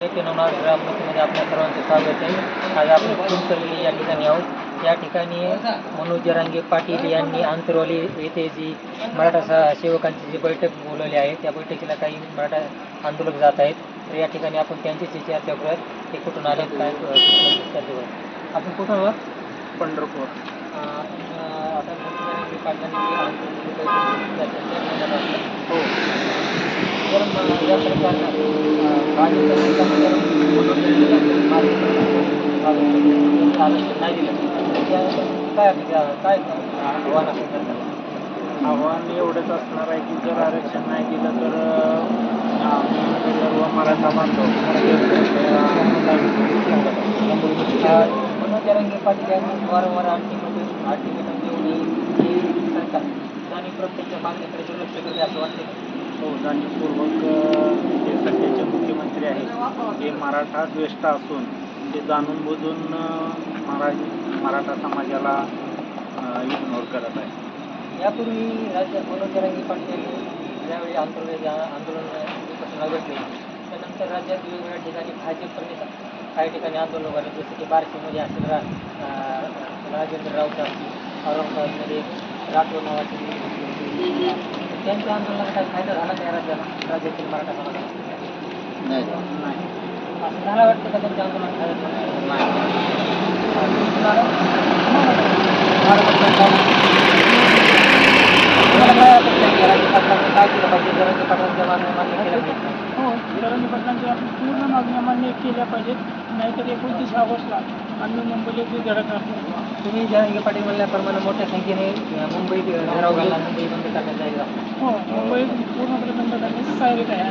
नवनाथ ग्रामपंचायतीमध्ये आपल्या सर्वांचे स्वागत आहे. आज आपण कुंचवली या ठिकाणी आहोत. या ठिकाणी मनोज जरांगे पाटील यांनी आंतरवाली येथे जी मराठा सेवकांची जी बैठक बोलवली आहे त्या बैठकीला काही मराठा आंदोलक जात आहेत. तर या ठिकाणी आपण त्यांच्याशी चर्चा करूयात. ते कुठून आले काय आपण कुठून आहोत? पंढरपूर. आता पाटलांनी. हो. तर मग या सरकारनं अं, आरक्षण नाही दिलं त्या- काय अपेक्षा काय आव्हान असेल सरकारला आव्हान एवढंच असणार आहे की जर आरक्षण नाही दिलं तर अं, आम्ही सर्व मराठा बांधव मनोज जरांगे पाटील यांनी वारंवार अल्टिमेटम अल्टिमेटम देऊन ही ही सरकार आणि प्रत्येकच्या मागणीकडे दुर्लक्ष करते असं वाटते हो जाणीवपूर्वक जे सध्याचे मुख्यमंत्री आहेत ते मराठा द्वेष्टा असून ते जाणून बुजून अं, मरा मराठा समाजाला इग्नोर करत आहे यापूर्वी राज्यात मनोज पाटील ज्यावेळी आंदोलन आंदोलन उपोषण त्यानंतर राज्यात वेगवेगळ्या ठिकाणी भाजपने काही ठिकाणी आंदोलन उभारले जसं की बार्शीमध्ये असेल रा राजेंद्र राऊत असतील औरंगाबादमध्ये राठोड नावाचे त्यांच्या आंदोलनाचा काही फायदा झाला नाही राज्याला? राज्यातील मराठा समाजाला? नाही. असं झालं वाटतं का त्यांच्या आंदोलनात फायदा झाला? काय अपेक्षा आहे? राज्य सरकारने काय केलं पाहिजे जरांगे पाटलांच्या मागण्या मान्य केल्या पाहिजेत हो. जरांगे पाटलांच्या आपण पूर्ण मागण्या मान्य केल्या पाहिजेत. नाहीतर एकोणतीस ऑगस्टला आम्ही मुंबईला जे धडक करतो तुम्ही जरांगे पाटील म्हणल्याप्रमाणे मोठ्या संख्येने मुंबईत मुंबई बंद करण्यात जाईल हो मुंबई पूर्णपणे बंद करण्याची तयारी आहे.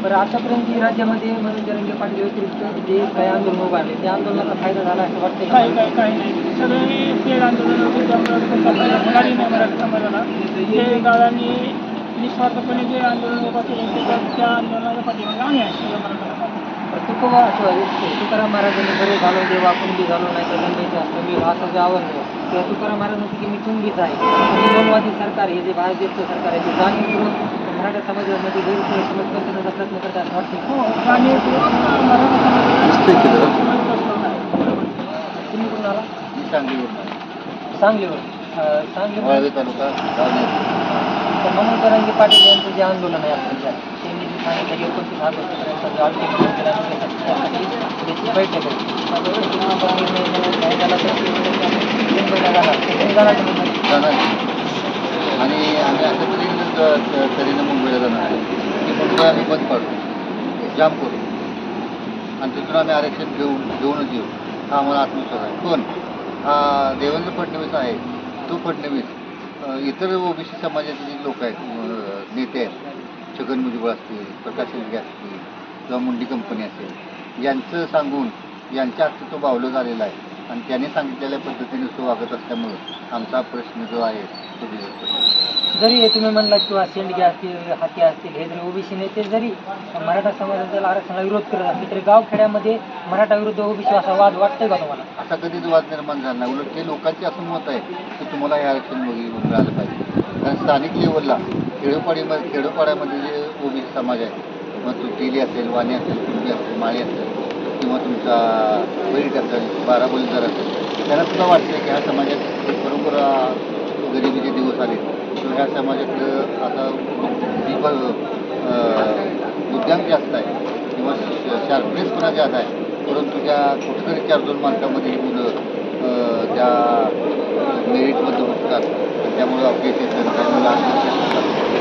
बरं आतापर्यंत जी राज्यामध्ये मनोज जरांगे पाटील व्यतिरिक्त जे काही आंदोलन उभारले त्या आंदोलनाचा फायदा झाला असं वाटतं काही काही काही नाही. सगळे पेड आंदोलन होते त्यामुळे त्याचा फायदा होणारही नाही मराठी. समाजाला ते निस्वार्थपणे जे आंदोलन उभा केले ते त्या- आंदोलनाच्या पाठीमागे आम्ही आहे तुकाराम महाराजांनी बरे झालो देवा कुंडी झालो नाही तर गंगेचे असतं मी असं जे आव्हान तेव्हा तुकाराम महाराज म्हणते की मी कुंडीच आहे आणि मनवादी सरकार हे जे भाजपचं सरकार आहे ते जाणीवपूर्वक मराठा समाजामध्ये गैरसमज करण्याचा प्रयत्न करतात असं वाटतं हो. तुम्ही कुठून आला. सांगलीवर सांगलीवर वाळवे तालुका तर जरांगे पाटील यांचं जे आंदोलन आहे आपण ज्या त्यांनी जे सांगितलं की एकोणतीस ऑगस्टपर्यंत त्याची बैठक आहे जाणार आणि आम्ही अशा तऱ्हेनं ज- मुंबईला जाणार आहे की मुंबई आम्ही बंद पाडू जाम करू. आणि तिथून आम्ही आरक्षण घेऊन घेऊनच येऊ. हा आम्हाला आत्मविश्वास आहे. पण हा देवेंद्र फडणवीस आहे तो फडणवीस इतर ओबीसी समाजाचे जे लोक आहेत नेते आहेत छगन भुजबळ असतील प्रकाश शिंदे असतील किंवा मुंडी कंपनी असेल यांचं सांगून यांच्या हस्ते तो बावलं झालेला आहे. आणि त्याने सांगितलेल्या पद्धतीने तो वागत असल्यामुळं आमचा प्रश्न जो आहे तो बिघडतो जरी हे तुम्ही म्हणला किंवा शेंडगे असतील हाती असतील हे जरी ओबीसी नेते जरी मराठा समाजाच्या आरक्षणाला विरोध करत असतील तरी गावखेड्यामध्ये मराठा विरुद्ध ओबीसी असा वाद वाटतोय का तुम्हाला? असा कधीच वाद निर्माण झाला नाही. उलट ते लोकांचे असं मत आहे की तुम्हाला हे आरक्षण मिळ- मिळालं पाहिजे. कारण स्थानिक लेवलला खेडोपाडीमध्ये खेडोपाड्यामध्ये जे ओबीसी समाज आहे मग तो तेली असेल वाणी असेल कुंडी असेल माळी असेल किंवा तुमचा बैठ असेल बाराबोलीदार असेल त्यांना सुद्धा वाटतं की ह्या समाजात बरोबर गरिबीचे दिवस आले. किंवा ह्या समाजातलं आता बुद्ध्यांक जास्त आहे किंवा शार्पनेसपणा जास्त आहे परंतु त्या कुठेतरी चार दोन मार्कामध्ये ही मुलं त्या मेरिटमध्ये आणि त्यामुळं अपडेट येतात मुलं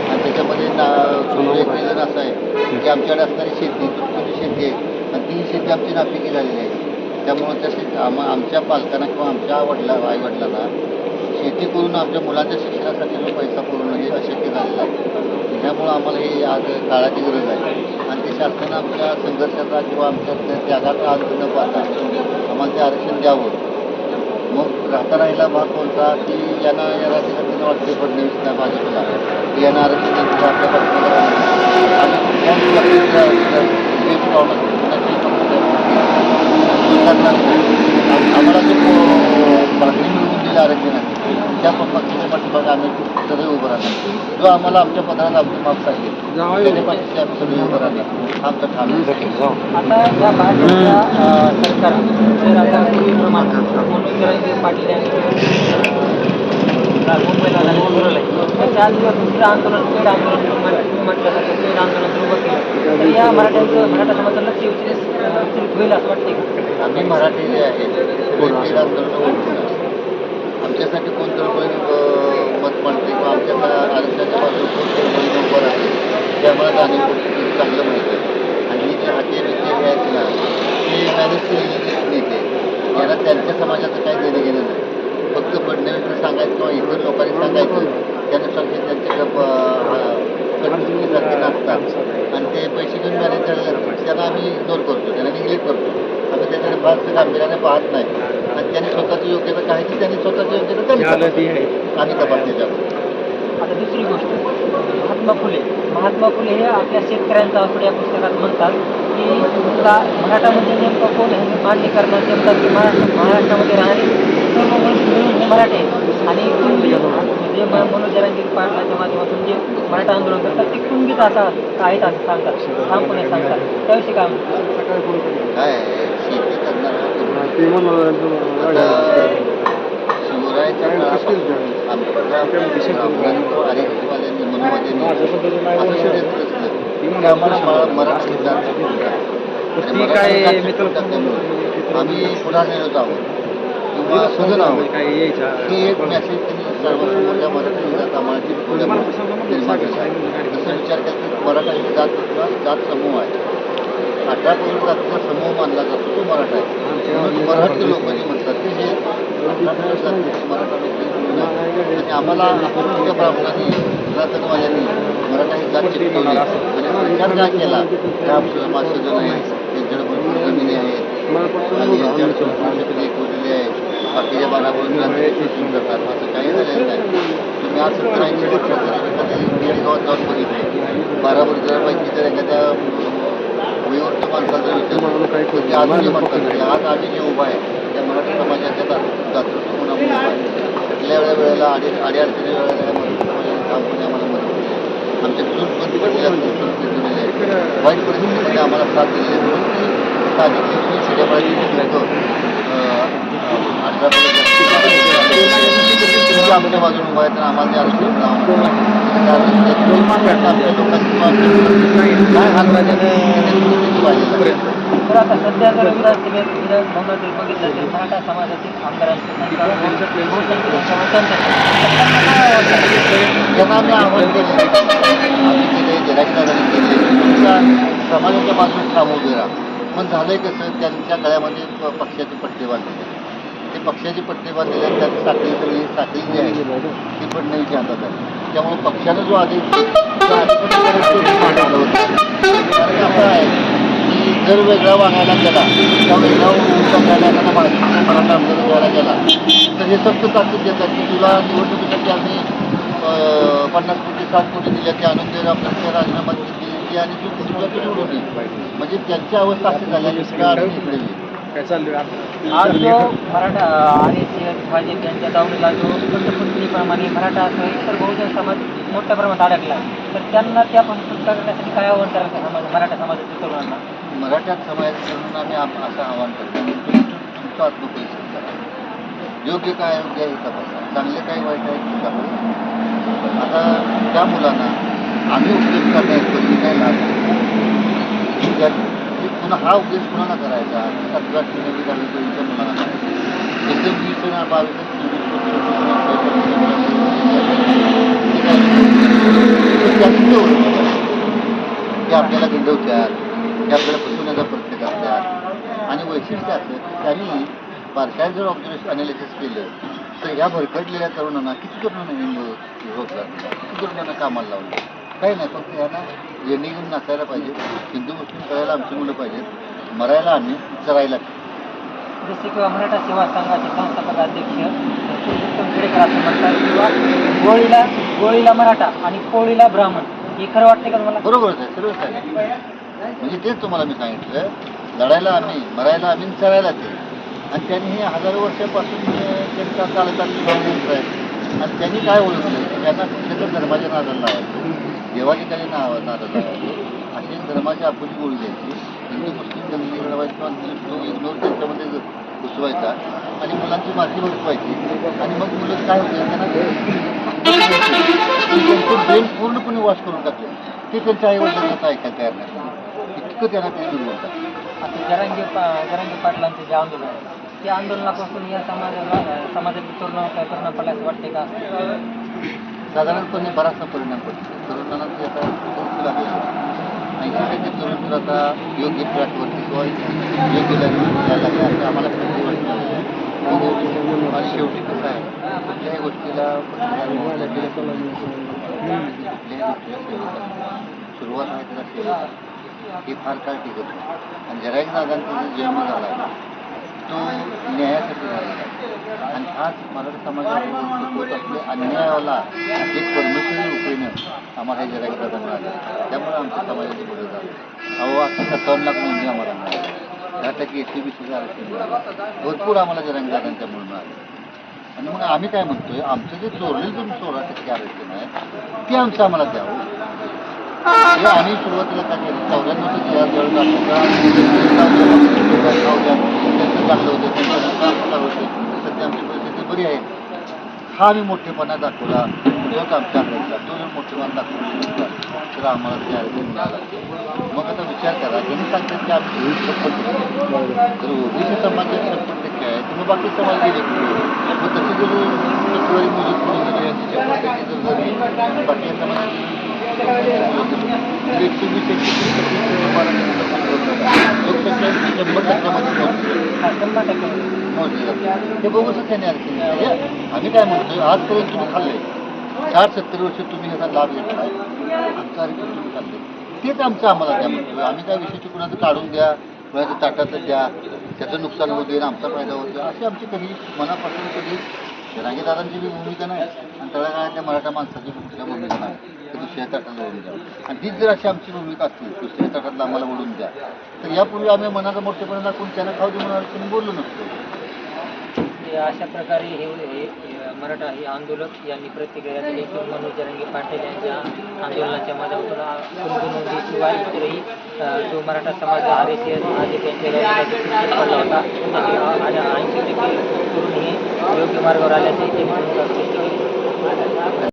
आणि त्याच्यामध्ये ना एक रिझन असं आहे की आमच्याकडे असणारी शेती शेती आहे आणि ती शेती आमची नापिकी झालेली आहे. त्यामुळं त्या आम आमच्या पालकांना किंवा आमच्या वडिला आई वडिलांना शेती करून आमच्या मुलांच्या शिक्षणासाठी जो पैसा पुरवणं हे म्हणजे अशक्य झालेलं आहे. त्यामुळं आम्हाला ही आज काळाची गरज आहे. आणि ते शासनानं आमच्या संघर्षाचा किंवा आमच्या त्यागाचा आज न पाहता आम्हाला ते आरक्षण द्यावं. मग राहता राहिला भाग कोणता? की यांना या राज्यकर्त्यांना वाटते फडणवीस त्या भाजपला. की यांना आरक्षण दिलं आपल्या पाठीमागे राहणार. आणि कुठल्याही बाबतीत debate लावणं, कुणाची पण करणार नाही. आम- आम्हाला जे भागणी मिळवून दिलं आरक्षण आहे त्या पक्षाच्या पाठीमागे आम्ही सदैव उभं राहणार जो आम्हाला आमच्या पदाला आमचे माप सांगेल त्याच्या पाठीशी आम्ही सगळे उभं हा आमचा ठाम. आता या भाजपच्या सरकार पाटील मुंबईला दुसरं आंदोलन पेड आंदोलन म्हटलं- म्हटल्यासारखं पेड आंदोलन सुरू उभं केलं तर या मराठ्यांचं मराठा समाजाचं लक्ष विचलित अं, विचलित होईल असं वाटते आम्ही मराठी जे आहे ते आंदोलन आमच्यासाठी कोणतं तळमळी मत मांडते किंवा आमच्या आरक्षणाच्या बाजूला कोण तळमळी उभं राहते त्यामुळे आम्हाला चांगलं माहिती आहे आणि हे जे हाती नेते हे आहेत ना ते मॅनेज केलेले नेते यांना त्यांच्या समाजाचं काही देणं घेणं नाही. फक्त फडणवीसनं सांगायचं किंवा इतर लोकांनी सांगायचं त्यानुसार ते त्यांच्या कटुकीसारखे नाचतात आणि ते पैसे घेऊन मॅनेज झालेले त्यांना आम्ही इग्नोर करतो त्यांना निग्लेक्ट करतो. आम्ही त्याच्याकडे फारसं गांभीर्याने पाहत नाही. आणि त्यांनी स्वतःची योग्यता काय ती त्यांनी स्वतःची योग्यता त्यांनी तपासली जातो आता दुसरी गोष्ट महात्मा फुले. महात्मा फुले हे आपल्या शेतकऱ्यांचा असं या पुस्तकात म्हणतात की तुला मराठामध्ये नेमकं कोण हे मान्य करणार ते म्हणतात की महाराष्ट्र महाराष्ट्रामध्ये राहणारे सर्व मिळून मिळून हे मराठे आणि जे मनोज जरांगे पाटलाच्या माध्यमातून जे मराठा आंदोलन करतात ते कुणबीच असा आहेत असं सांगतात ठामपणे सांगतात. त्याविषयी काय म्हणतात? काय आहे, शेती करणारा आता शिवरायाच्या काळापासून आमच्या ब्राह्मणांनी आर्यवाल्यांनी मनुवाद्यांनी असं षडयंत्र रचलं की आम्हाला म- मराठी जात शिकवून टाका. आणि मराठी जात शिकवून टाकल्यामुळे आम्ही किंवा सजन आहोत. ही एक मेसेज त्यांनी मराठी मराठी पुढे निर्माण केला विचार केला की मराठा ही जात जात समूह आहे. अठरा पगड जातीचा समूह मानला जातो तो मराठा आहे. मराठी लोक जे म्हणतात की हे मराठा लोक. आणि आम्हाला अपत्य ब्राह्मणांनी सनातनवाल्यांनी मराठा ही जात चिकटवली आणि काय केला? राम सजन आहे त्यांच्याकडे भरपूर जमिनी आहेत आणि यांच्याकडे बाकीच्या बारा बरोबर शोषून करतात असं काही झालेलं नाही तुम्ही आज सत्तर ऐंशी जाऊन बघितले बारा पैकी जर एखाद्या वयोवृद्ध माणसाचा विचार तर ते अजूनही म्हणतात की आज आम्ही जे उभा आहे. त्या मराठी समाजाच्या दात- दातृत्वपणामुळे उभा आहे? कुठल्या वेळेला वेळेला आडी अडीअडचणी वेळेला या मराठी समाजाने ठामपणे आम्हाला मदत केली. आमच्या दिलेल्या आहेत वाईट परिस्थितीमध्ये आम्हाला साथ दिलेली आहे. म्हणून आमच्या बाजूने उभा आम्हाला आरक्षण तर आता सध्या जर जर बघितलं तर मराठा समाजातील आमदारांची त्यांना आम्ही आव्हान केले. आम्ही केले जरागीदारांनी केले. तुमच्या समाजाच्या बाजूने उभे राहा. पण झालंय कसं त्यांच्या गळ्यामध्ये पक्षाची पट्टी बांधली ते पक्षाची पट्टी बांधलेली आहे त्यात साखळी सगळी साखळी जी आहे ती फडणवीसच्या हातात आहे त्यामुळे पक्षानं जो आदेश कारण असं आहे की जर वेगळा वागायला गेला किंवा वेगळा वागायला एखादा भाजपचा मराठा आमदार गेला तर हे सक्त ताकीद देतात की तुला निवडणुकीसाठी आम्ही पन्नास कोटी साठ कोटी दिल्या की आणून दे आपल्याला राजीनामा की आणि तू तुला तू निवडून म्हणजे त्यांची अवस्था अशी झाली आहे की आम्ही इकडे? येऊ. आज जो मराठा एस भाजप यांच्या दावणीला जो पद्धतीप्रमाणे मराठा असं इतर बहुजन समाज मोठ्या प्रमाणात अडकला. तर त्यांना त्यापासून सुटका करण्यासाठी काय आव्हान करायचं समाज मराठा समाजातील तरुणांना? मराठ्यात समाजात करून आम्ही आम- असं आवाहन करतो. तुमचं आत्मपरीक्षण करा. योग्य काय योग्य आहे हे तपासा चांगले काय वाईट आहे तपासा आता त्या मुलांना आम्ही उपदेश करतायत पण काय लाभ नाही. त्या- पुन्हा हा उपदेश कुणाला करायचा? सातव्या आठवी नववी दहावी पर्यंतच्या मुलांना करायचा. एकदम वीस आणि बावीस ते आपल्याला गंडवतात ते आपल्याला फसवण्याचा प्रयत्न करतात आणि वैशिष्ट्य असं की त्यांनी बारकाईत जर ऑब्झर्वेशन अनालिसिस केलं तर ह्या भरकटलेल्या तरुणांना किती तरुणांना युवक दिला किती तरुणांना कामाला लावलं? काही नाही फक्त ह्यांना येणे घेऊन नाचायला पाहिजे. हिंदू मुस्लिम करायला आमची मुलं पाहिजेत. मरायला आम्ही चरायला. जसे किंवा मराठा सेवा संघाचे संस्थापक अध्यक्ष उत्तम खेडेकर असं म्हणतात किंवा गोळीला गोळीला मराठा आणि कोळीला ब्राह्मण. हे खरं वाटतं का तुम्हाला? बरोबरच आहे सर्वच आहे म्हणजे तेच तुम्हाला मी सांगितलं. लढायला आम्ही मरायला आम्ही चरायला ते. आणि त्यांनी हे हजारो वर्षापासून त्यांचा चालत आहे आणि त्यांनी काय ओळखलं त्यांना कुठल्या धर्माच्या नादाला लावायचं. देवाच्या त्याने नाव नाटक लावायचं अशी धर्माची आपुली ओळख द्यायची हिंदू मुस्लिम दंगली घडवायची किंवा इग्नोर त्यांच्यामध्ये घुसवायचा आणि मुलांची माती उठवायची आणि मग मुलं काय होते त्यांना ब्रेन पूर्णपणे वॉश करून टाकले ते त्यांच्या आई वडिलांचं ऐकायला तयार नाही इतकं त्यांना ते दुर्बलतात आता जरांगे पा जरांगे पाटलांचं जे आंदोलन आहे त्या आंदोलनापासून या समाजाला अं, समाजातील तरुणावर काय परिणाम पडला वाटते का साधारणपणे बराचसा परिणाम पडतो. तरुणांना ते आता कौशल आहे. ऐंशी टक्के तरुण तर आता योग्य ट्रॅकवरती किंवा योग्य लाईनवर जायला लागले असं आम्हाला खात्री वाटतं. म्हणजे आणि शेवटी कसं आहे कुठल्याही गोष्टीला कुठल्याही सुरुवात आहे त्याला सेवा ही फार काळ टिकत नाही. आणि जरा एक जो जन्म झाला आहे तो न्यायासाठी झालेला आणि हाच मराठा समाजामध्ये होत अन्यायाला एक परमेश्वरी रूपेने आम्हाला हे जराईक दादा मिळाले त्यामुळे आमच्या समाजाची पुढे झाली. अहो आता सत्तावन्न लाख नोंदी आम्हाला मिळाल्या दहा टक्के एस टी बी सुद्धा आरक्षण मिळालं भरपूर आम्हाला जरंगदारांच्या दादांच्यामुळे मिळालं आणि मग आम्ही काय म्हणतोय? आमचं जे चोरले जे सोळा टक्के आरक्षण आहे ते आमचं आम्हाला द्यावं. हे आम्ही सुरुवातीला काय केलं? चौऱ्याण्णवचं जे आज त्यांचं होतं त्यांचं काम होतं. सध्या आमची परिस्थिती बरी आहे. हा मी मोठेपणा दाखवला. तोच आमच्या हातातला तो जर मोठेपणा दाखवला तर आम्हाला ते आरोग्य मिळाला मग आता विचार करा ज्यांनी सांगतात की आम्ही आमची शपथ तर ओबीसी समाज शंभर टक्के आहे? तर मग बाकी समाज गेले मग तसे जर टक्केवारी मुली पुढे गेले आणि शंभर टक्के जर झाली बाकी समाजाची शंभर टक्के ते बघूच त्याने आम्ही काय म्हणतोय आजपर्यंत तुम्ही खाल्ले साठ सत्तर वर्ष तुम्ही ह्याचा लाभ घेतलाय आमचा आरक्षण तुम्ही खाल्ले तेच आमचं आम्हाला द्या म्हणतोय आम्ही काय विषयाची कुणाचं काढून द्या कुणाचं ताटाचं द्या त्याचं नुकसान होऊ दे आमचा फायदा होऊ अशी आमची कधी मनापासून कधी रांगेदारांची बी भूमिका नाही आणि तळागाळातल्या मराठा माणसाची भूमिका भूमिका नाही दुसऱ्या ताटाला ओढून द्या आणि तीच जर अशी आमची भूमिका असते दुसऱ्या ताटातला आम्हाला ओढून द्या. तर यापूर्वी आम्ही मनाचा मोठेपणा दाखवून त्यांना खाऊ दे म्हणून अडचणी बोललो नसतो. अशा प्रकारे हे मराठा हे आंदोलक यांनी प्रतिक्रिया दिली. की मनोज जरंगे पाटील यांच्या आंदोलनाच्या माध्यमातून शिवाय इतरही जो मराठा समाज आर एस एस आधी त्यांच्या पडला होता आणि ऐंशी टक्के करून हे योग्य मार्गावर आल्याचे त्यांनी स्पष्ट केले